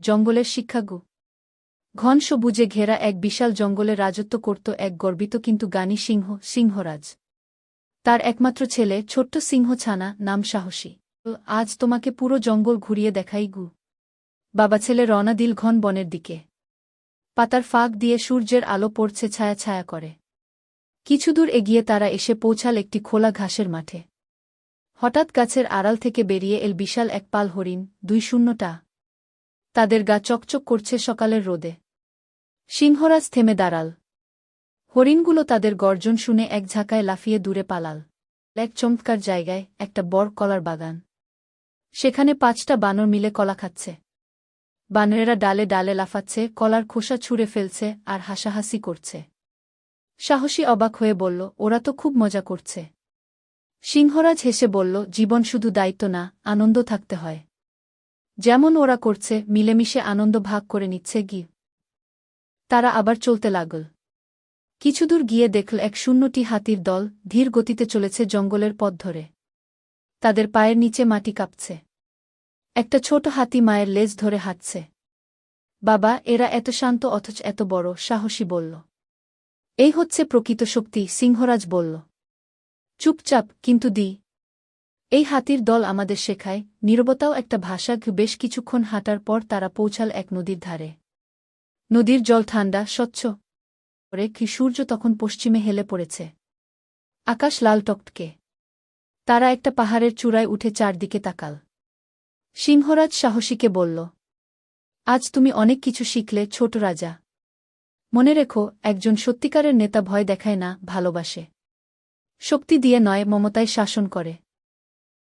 জঙ্গলের শিক্ষাগু। ঘন সবুজে ঘেরা এক বিশাল জঙ্গলে রাজত্ব করত এক গর্বিত কিন্তু গানী সিংহ, সিংহরাজ। তার একমাত্র ছেলে, ছোট্ট সিংহ ছানা, নাম সাহসী। আজ তোমাকে পুরো জঙ্গল ঘুরিয়ে দেখাই গু। বাবা ছেলে রওনা দিল ঘন বনের দিকে। পাতার ফাঁক দিয়ে সূর্যের আলো পড়ছে ছায়া ছায়া করে। কিছুদূর এগিয়ে তারা এসে পৌঁছাল একটি খোলা ঘাসের মাঠে। হঠাৎ গাছের আড়াল থেকে বেরিয়ে এল বিশাল এক পাল হরিণ, দুই শূন্যটা। তাদের গা চকচক করছে সকালের রোদে। সিংহরাজ থেমে দাঁড়াল। হরিণগুলো তাদের গর্জন শুনে এক ঝাঁকায় লাফিয়ে দূরে পালাল। এক চমৎকার জায়গায় একটা বড় কলার বাগান। সেখানে পাঁচটা বানর মিলে কলা খাচ্ছে। বানরেরা ডালে ডালে লাফাচ্ছে, কলার খোসা ছুঁড়ে ফেলছে আর হাসাহাসি করছে। সাহসী অবাক হয়ে বলল, ওরা তো খুব মজা করছে। সিংহরাজ হেসে বলল, জীবন শুধু দায়িত্ব না, আনন্দ থাকতে হয়। যেমন ওরা করছে, মিলেমিশে আনন্দ ভাগ করে নিচ্ছে গি। তারা আবার চলতে লাগল। কিছুদূর গিয়ে দেখল এক শূন্যটি হাতির দল ধীর গতিতে চলেছে জঙ্গলের পথ ধরে। তাদের পায়ের নিচে মাটি কাঁপছে। একটা ছোট হাতি মায়ের লেজ ধরে হাঁটছে। বাবা, এরা এত শান্ত অথচ এত বড়, সাহসী বলল। এই হচ্ছে প্রকৃত শক্তি, সিংহরাজ বলল। চুপচাপ, কিন্তু দি এই হাতির দল আমাদের শেখায়, নীরবতাও একটা ভাষা বেশ কিছুক্ষণ হাঁটার পর তারা পৌঁছাল এক নদীর ধারে। নদীর জল ঠান্ডা স্বচ্ছ। করে কি সূর্য তখন পশ্চিমে হেলে পড়েছে। আকাশ লাল টকটকে। তারা একটা পাহাড়ের চূড়ায় উঠে চারদিকে তাকাল। সিংহরাজ সাহসীকে বলল, আজ তুমি অনেক কিছু শিখলে, ছোট রাজা। মনে রেখো, একজন সত্যিকারের নেতা ভয় দেখায় না, ভালোবাসে। শক্তি দিয়ে নয়, মমতায় শাসন করে।